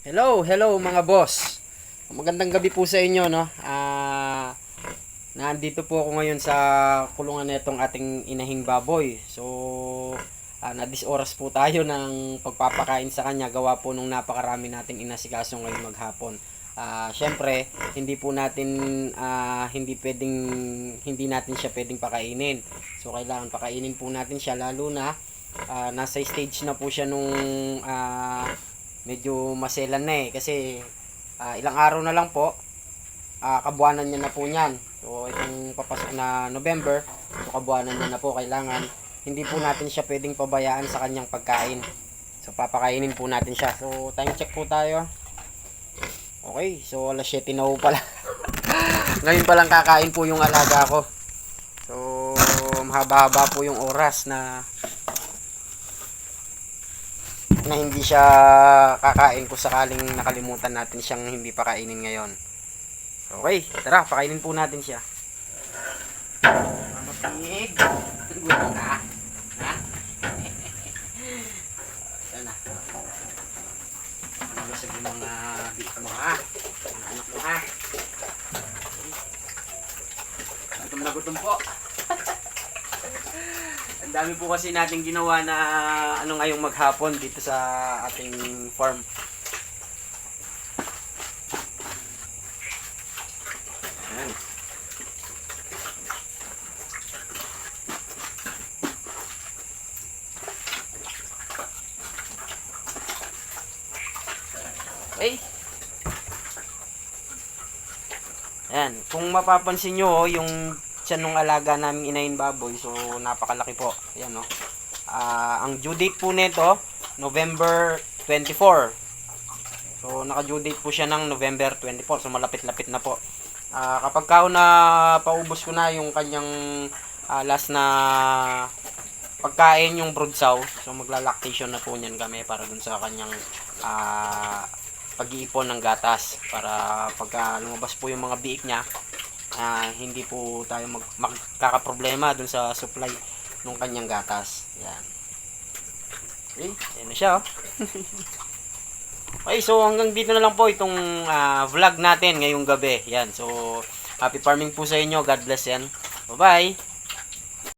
Hello, hello mga boss. Magandang gabi po sa inyo, no? Ah, nandito po ako ngayon sa kulungan nitong ating inahing baboy. So, ah, na-dis oras po tayo ng pagpapakain sa kanya gawa po nung napakarami nating inasikaso ngayon maghapon. Ah, syempre, hindi po natin ah, hindi pwedeng hindi natin siya pwedeng pakainin. So, kailangan pakainin po natin siya lalo na ah, nasa stage na po siya nung ah, medyo maselan na eh kasi ah, ilang araw na lang po ah, kabuanan niya na po niyan. So itong papasok na November so kabuanan niya na po kailangan hindi po natin siya pwedeng pabayaan sa kanyang pagkain. So papakainin po natin siya. So time check po tayo. Okay so alas 7 na po pala. Ngayon pa lang kakain po yung alaga ko. So mahaba-haba po yung oras na na hindi siya kakain kung sakaling nakalimutan natin siyang hindi pakainin ngayon. Okay, tara, pakainin po natin siya. Mamatig. Gutom ka? Ha? Yan na. Ano sa mga bit mo ha? Anak mo ha? Gutom na gutom po. Ang dami po kasi natin ginawa na ano ngayong maghapon dito sa ating farm. Ayan. Okay. Ayan, kung mapapansin nyo, oh, yung tiyan nung alaga namin inahin baboy, so napakalaki po. Ayan, no. Ah, ang due date po nito, November 24. So, naka-due date po siya ng November 24. So, malapit-lapit na po. Ah, kapag ka na paubos ko na yung kanyang ah, last na pagkain yung broodsaw, so magla-lactation na po niyan kami para dun sa kanyang ah, pag-iipon ng gatas para pagka lumabas po yung mga biik niya ah, hindi po tayo mag magkakaproblema dun sa supply ng kanyang gatas. Yan. Okay, yan na siya oh. okay, so hanggang dito na lang po itong ah, vlog natin ngayong gabi. Yan, so happy farming po sa inyo. God bless yan. Bye-bye.